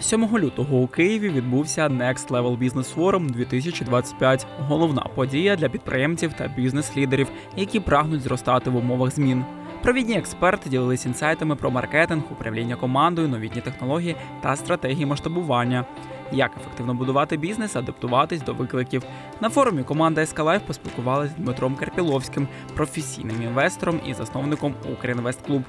7 лютого у Києві відбувся Next Level Business Forum 2025 – головна подія для підприємців та бізнес-лідерів, які прагнуть зростати в умовах змін. Провідні експерти ділились інсайтами про маркетинг, управління командою, новітні технології та стратегії масштабування. Як ефективно будувати бізнес, адаптуватись до викликів. На форумі команда Ескалайф поспілкувалася з Дмитром Карпіловським, професійним інвестором і засновником Укрінвестклуб.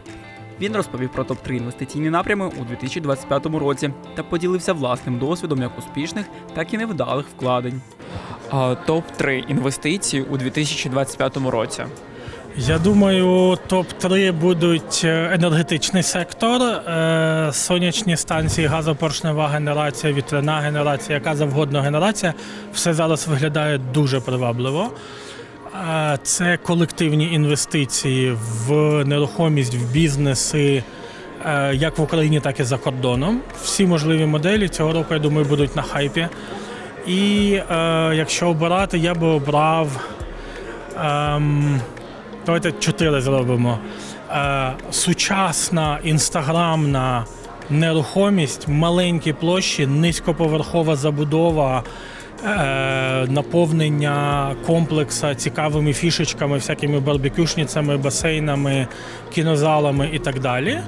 Він розповів про топ-3 інвестиційні напрями у 2025 році та поділився власним досвідом як успішних, так і невдалих вкладень. Топ 3 інвестиції у 2025 році. Я думаю, топ-3 будуть е, енергетичний сектор, е, сонячні станції, газопоршнева генерація, вітряна генерація, яка завгодно генерація. Все зараз виглядає дуже привабливо. Е, Це колективні інвестиції в нерухомість, в бізнеси, е, як в Україні, так і за кордоном. Всі можливі моделі цього року, я думаю, будуть на хайпі. І е, якщо обирати, я би обрав. Ем, Давайте чотири зробимо. Е, сучасна інстаграмна нерухомість, маленькі площі, низькоповерхова забудова, е, наповнення комплекса цікавими фішечками, всякими барбекюшницями, басейнами, кінозалами і так далі.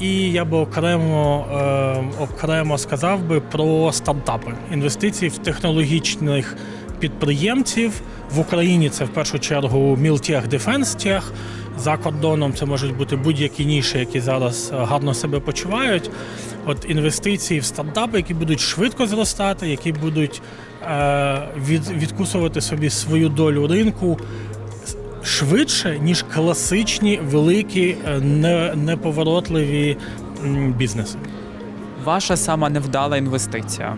І я би окремо, е, окремо сказав би про стартапи, інвестиції в технологічних підприємців. В Україні це в першу чергу Мілтех Дефенстех. За кордоном це можуть бути будь-які ніші, які зараз е, гарно себе почувають. От інвестиції в стартапи, які будуть швидко зростати, які будуть е, від, відкусувати собі свою долю ринку швидше, ніж класичні великі е, не, неповоротливі бізнеси. Ваша сама невдала інвестиція.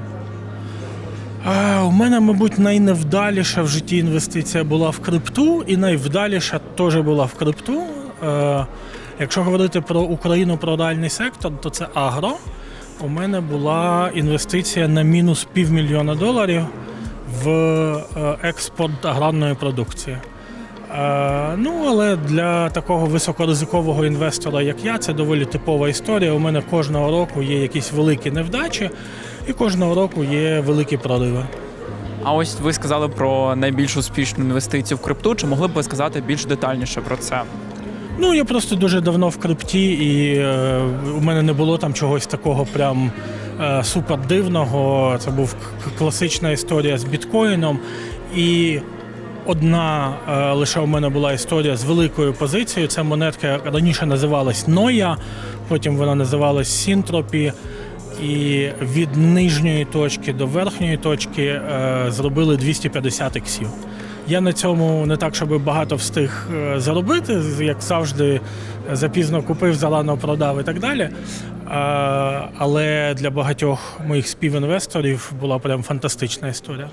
Е, У мене, мабуть, найневдаліша в житті інвестиція була в крипту, і найвдаліша теж була в крипту. Е, Якщо говорити про Україну, про реальний сектор, то це агро. У мене була інвестиція на мінус півмільйона доларів в е, експорт аграрної продукції. Е, Ну, але для такого високоризикового інвестора, як я, це доволі типова історія. У мене кожного року є якісь великі невдачі, і кожного року є великі прориви. А ось ви сказали про найбільш успішну інвестицію в крипту. Чи могли б ви сказати більш детальніше про це? Ну, я просто дуже давно в крипті, і е, у мене не було там чогось такого прям е, супер дивного. Це був класична історія з біткоїном. І одна е, лише у мене була історія з великою позицією. Це монетка раніше називалась Ноя, потім вона називалась Сінтропі. І від нижньої точки до верхньої точки е, зробили 250 іксів. Я на цьому не так, щоб багато встиг е, заробити, як завжди, запізно купив, зарано продав і так далі. Але для багатьох моїх співінвесторів була прям фантастична історія.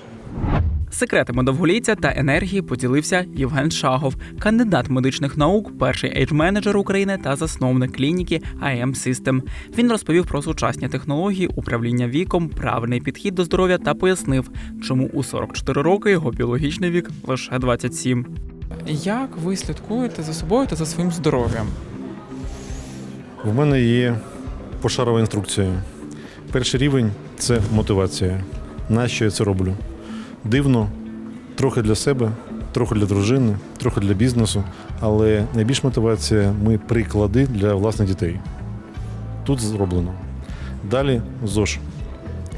Секретами довголіття та енергії поділився Євген Шагов, кандидат медичних наук, перший ейдж-менеджер України та засновник клініки IM System. Він розповів про сучасні технології, управління віком, правильний підхід до здоров'я та пояснив, чому у 44 роки його біологічний вік лише 27. Як ви слідкуєте за собою та за своїм здоров'ям? В мене є пошарова інструкція. Перший рівень це мотивація. Нащо я це роблю? Дивно, трохи для себе, трохи для дружини, трохи для бізнесу, але найбільш мотивація ми приклади для власних дітей. Тут зроблено. Далі ЗОЖ.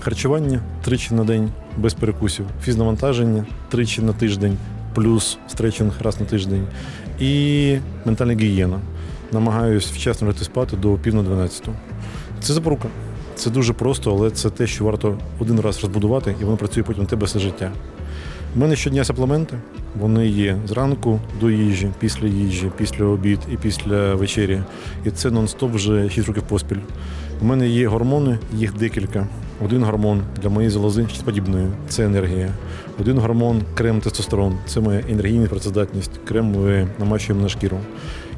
Харчування тричі на день без перекусів, фізнавантаження тричі на тиждень, плюс стретчинг раз на тиждень. І ментальна гігієна намагаюсь вчасно лягти спати до пів на 12. Це запорука. Це дуже просто, але це те, що варто один раз розбудувати, і воно працює потім на тебе все життя. У мене щодня саплементи. Вони є зранку до їжі, після їжі, після обід і після вечері. І це нон-стоп вже 6 років поспіль. У мене є гормони, їх декілька. Один гормон для моєї залози щитоподібної – це енергія. Один гормон крем тестостерон це моя енергійна працездатність. Крем ми намащуємо на шкіру.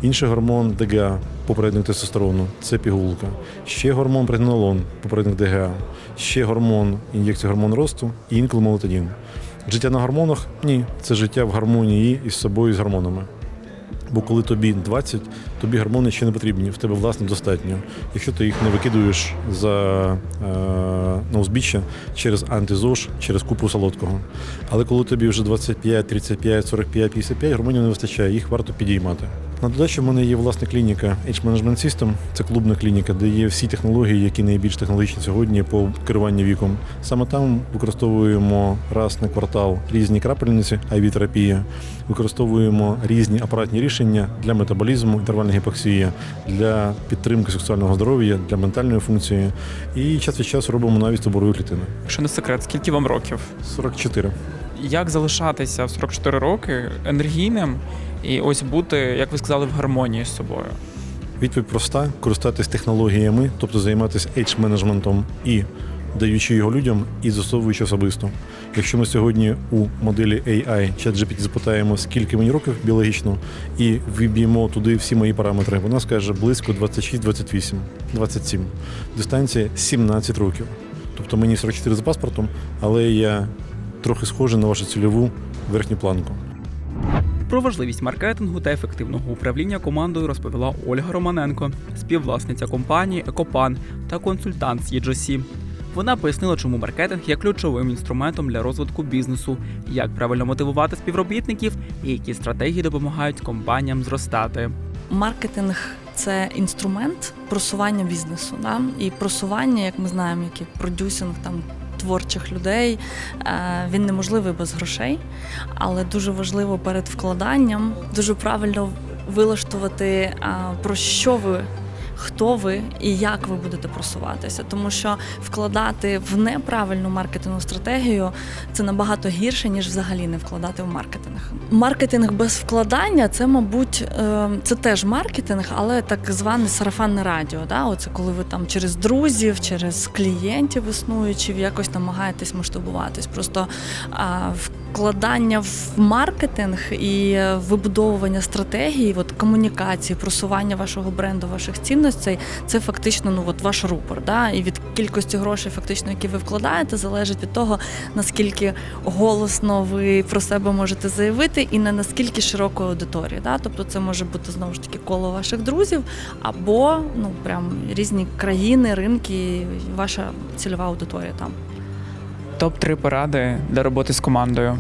Інший гормон ДГА, попередник тестостерону, це пігулка. Ще гормон прегнолон, попередник ДГА. Ще гормон, ін'єкція гормон росту і інколи. Життя на гормонах? Ні, це життя в гармонії із собою і з гормонами. Бо коли тобі 20, тобі гормони ще не потрібні, в тебе власне достатньо. Якщо ти їх не викидуєш за е, на узбіччя через антизош, через купу солодкого. Але коли тобі вже 25, 35, 45, 55, гормонів не вистачає, їх варто підіймати. На додачу в мене є власна клініка H-Management System. Це клубна клініка, де є всі технології, які найбільш технологічні сьогодні по керуванню віком. Саме там використовуємо раз на квартал різні крапельниці, IV-терапія, використовуємо різні апаратні рішення для метаболізму, інтервальна гіпоксія, для підтримки сексуального здоров'я, для ментальної функції. І час від часу робимо навіть тоборові клітини. Якщо не секрет, скільки вам років? 44. Як залишатися в 44 роки енергійним і ось бути, як ви сказали, в гармонії з собою? Відповідь проста: користатись технологіями, тобто займатися H-менеджментом і даючи його людям, і застосовуючи особисто. Якщо ми сьогодні у моделі AI ChatGPT запитаємо, скільки мені років біологічно, і виб'ємо туди всі мої параметри, вона скаже близько 26, 28, 27. Дистанція 17 років. Тобто мені 44 за паспортом, але я трохи схожий на вашу цільову верхню планку. Про важливість маркетингу та ефективного управління командою розповіла Ольга Романенко, співвласниця компанії Екопан та консультант з EGC. Вона пояснила, чому маркетинг є ключовим інструментом для розвитку бізнесу, як правильно мотивувати співробітників і які стратегії допомагають компаніям зростати. Маркетинг це інструмент просування бізнесу. Да? І просування, як ми знаємо, як і продюсинг там. Творчих людей е, він неможливий без грошей, але дуже важливо перед вкладанням дуже правильно вилаштувати е, про що ви. Хто ви і як ви будете просуватися, тому що вкладати в неправильну маркетингову стратегію це набагато гірше ніж взагалі не вкладати в маркетинг. Маркетинг без вкладання це, мабуть, е, це теж маркетинг, але так зване сарафанне радіо. Да? Оце коли ви там через друзів, через клієнтів існуючих якось намагаєтесь масштабуватись. Просто а, вкладання в маркетинг і вибудовування стратегії, от комунікації, просування вашого бренду, ваших цінностей це фактично ну от ваш рупор. Да? І від кількості грошей, фактично, які ви вкладаєте, залежить від того, наскільки голосно ви про себе можете заявити, і на наскільки широкої аудиторії. Да? Тобто це може бути знову ж таки коло ваших друзів, або ну прям різні країни, ринки, ваша цільова аудиторія там. Топ 3 поради для роботи з командою.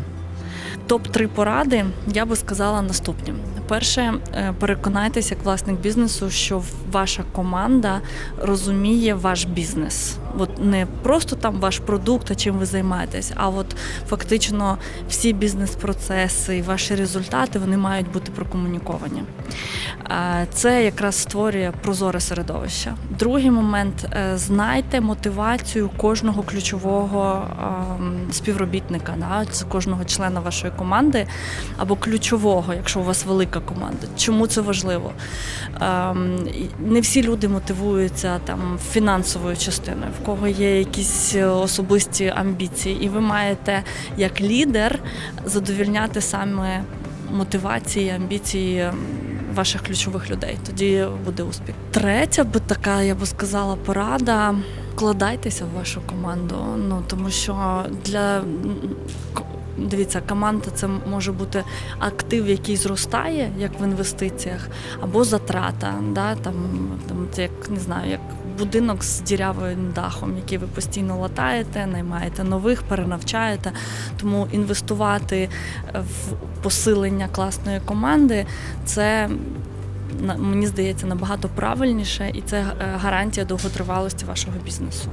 Топ 3 поради я би сказала наступні. Перше, е, переконайтеся як власник бізнесу, що ваша команда розуміє ваш бізнес. От не просто там ваш продукт, а чим ви займаєтесь, а от фактично всі бізнес-процеси ваші результати вони мають бути прокомуніковані. Е, Це якраз створює прозоре середовище. Другий момент е, знайте мотивацію кожного ключового ем, співробітника, кожного члена вашої команди або ключового, якщо у вас велика команда. Чому це важливо? Ем, Не всі люди мотивуються там фінансовою частиною, кого є якісь е, особисті амбіції, і ви маєте як лідер задовільняти саме мотивації, амбіції ваших ключових людей. Тоді буде успіх. Третя би така, я би сказала, порада. Вкладайтеся в вашу команду. Ну тому що для дивіться, команда це може бути актив, який зростає, як в інвестиціях, або затрата. Да? Там, там як не знаю, як будинок з дірявим дахом, який ви постійно латаєте, наймаєте нових, перенавчаєте. Тому інвестувати в посилення класної команди це. Мені здається, набагато правильніше, і це е, гарантія довготривалості вашого бізнесу.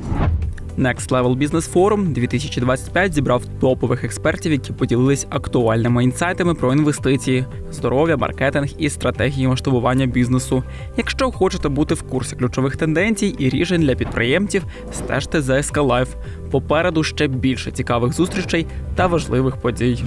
Next Level Business Forum 2025 зібрав топових експертів, які поділились актуальними інсайтами про інвестиції, здоров'я, маркетинг і стратегії масштабування бізнесу. Якщо хочете бути в курсі ключових тенденцій і рішень для підприємців, стежте за SK Life. Попереду ще більше цікавих зустрічей та важливих подій.